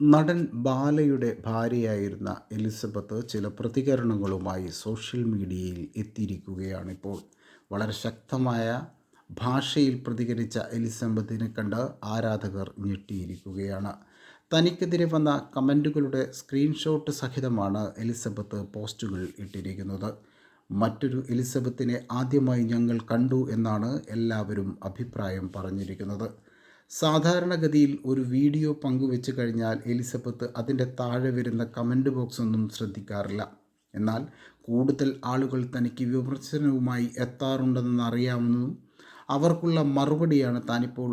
നടൻ ബാലയുടെ ഭാര്യയായിരുന്ന എലിസബത്ത് ചില പ്രതികരണങ്ങളുമായി സോഷ്യൽ മീഡിയയിൽ എത്തിയിരിക്കുകയാണിപ്പോൾ. വളരെ ശക്തമായ ഭാഷയിൽ പ്രതികരിച്ച എലിസബത്തിനെ കണ്ട് ആരാധകർ ഞെട്ടിയിരിക്കുകയാണ്. തനിക്കെതിരെ വന്ന കമന്റുകളുടെ സ്ക്രീൻഷോട്ട് സഹിതമാണ് എലിസബത്ത് പോസ്റ്റുകൾ ഇട്ടിരിക്കുന്നത്. മറ്റൊരു എലിസബത്തിനെ ആദ്യമായി ഞങ്ങൾ കണ്ടു എന്നാണ് എല്ലാവരും അഭിപ്രായം പറഞ്ഞിരിക്കുന്നത്. സാധാരണഗതിയിൽ ഒരു വീഡിയോ പങ്കുവെച്ച് കഴിഞ്ഞാൽ എലിസബത്ത് അതിന്റെ താഴെ വരുന്ന കമന്റ് ബോക്സ് ഒന്നും ശ്രദ്ധിക്കാറില്ല. എന്നാൽ കൂടുതൽ ആളുകൾ തനിക്ക് വിമർശനവുമായി എത്താറുണ്ടെന്ന് അറിയാമെന്നും അവർക്കുള്ള മറുപടിയാണ് താനിപ്പോൾ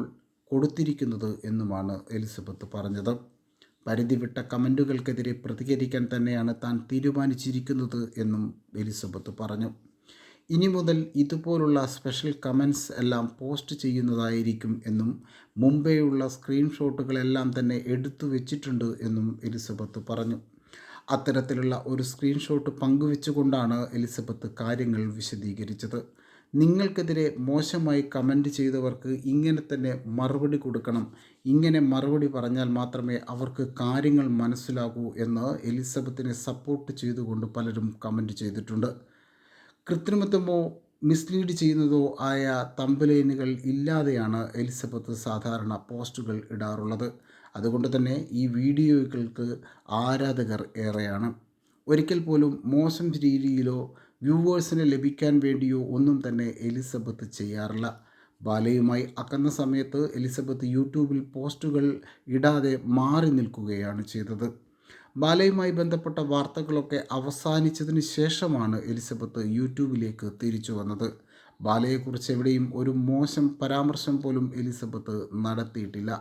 കൊടുത്തിരിക്കുന്നത് എന്നുമാണ് എലിസബത്ത് പറഞ്ഞത്. പരിധിവിട്ട കമന്റുകൾക്കെതിരെ പ്രതികരിക്കാൻ തന്നെയാണ് താൻ തീരുമാനിച്ചിരിക്കുന്നത് എന്നും എലിസബത്ത് പറഞ്ഞു. ഇനി മുതൽ ഇതുപോലുള്ള സ്പെഷ്യൽ കമൻസ് എല്ലാം പോസ്റ്റ് ചെയ്യുന്നതായിരിക്കും എന്നും മുമ്പേയുള്ള സ്ക്രീൻഷോട്ടുകളെല്ലാം തന്നെ എടുത്തു വെച്ചിട്ടുണ്ട് എന്നും എലിസബത്ത് പറഞ്ഞു. അത്തരത്തിലുള്ള ഒരു സ്ക്രീൻഷോട്ട് പങ്കുവെച്ചുകൊണ്ടാണ് എലിസബത്ത് കാര്യങ്ങൾ വിശദീകരിച്ചത്. നിങ്ങൾക്കെതിരെ മോശമായി കമന്റ് ചെയ്തവർക്ക് ഇങ്ങനെ തന്നെ മറുപടി കൊടുക്കണം. ഇങ്ങനെ മറുപടി പറഞ്ഞാൽ മാത്രമേ അവർക്ക് കാര്യങ്ങൾ മനസ്സിലാകൂ എന്ന് എലിസബത്തിനെ സപ്പോർട്ട് ചെയ്തുകൊണ്ട് പലരും കമന്റ് ചെയ്തിട്ടുണ്ട്. കൃത്രിമത്വമോ മിസ്ലീഡ് ചെയ്യുന്നതോ ആയ തമ്പലൈനുകൾ ഇല്ലാതെയാണ് എലിസബത്ത് സാധാരണ പോസ്റ്റുകൾ ഇടാറുള്ളത്. അതുകൊണ്ട് തന്നെ ഈ വീഡിയോകൾക്ക് ആരാധകർ ഏറെയാണ്. ഒരിക്കൽ പോലും മോശം രീതിയിലോ വ്യൂവേഴ്സിന് ലഭിക്കാൻ വേണ്ടിയോ ഒന്നും തന്നെ എലിസബത്ത് ചെയ്യാറില്ല. ബാലയുമായി അക്കുന്ന സമയത്ത് എലിസബത്ത് യൂട്യൂബിൽ പോസ്റ്റുകൾ ഇടാതെ മാറി നിൽക്കുകയാണ് ചെയ്തത്. ബാലയുമായി ബന്ധപ്പെട്ട വാർത്തകളൊക്കെ അവസാനിച്ചതിന് ശേഷമാണ് എലിസബത്ത് യൂട്യൂബിലേക്ക് തിരിച്ചു വന്നത്. ബാലയെക്കുറിച്ച് എവിടെയും ഒരു മോശം പരാമർശം പോലും എലിസബത്ത് നടത്തിയിട്ടില്ല.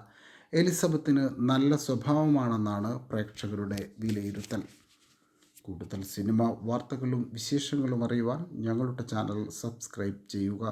എലിസബത്തിന് നല്ല സ്വഭാവമാണെന്നാണ് പ്രേക്ഷകരുടെ വിലയിരുത്തൽ. കൂടുതൽ സിനിമ വാർത്തകളും വിശേഷങ്ങളും അറിയുവാൻ ഞങ്ങളുടെ ചാനൽ സബ്സ്ക്രൈബ് ചെയ്യുക.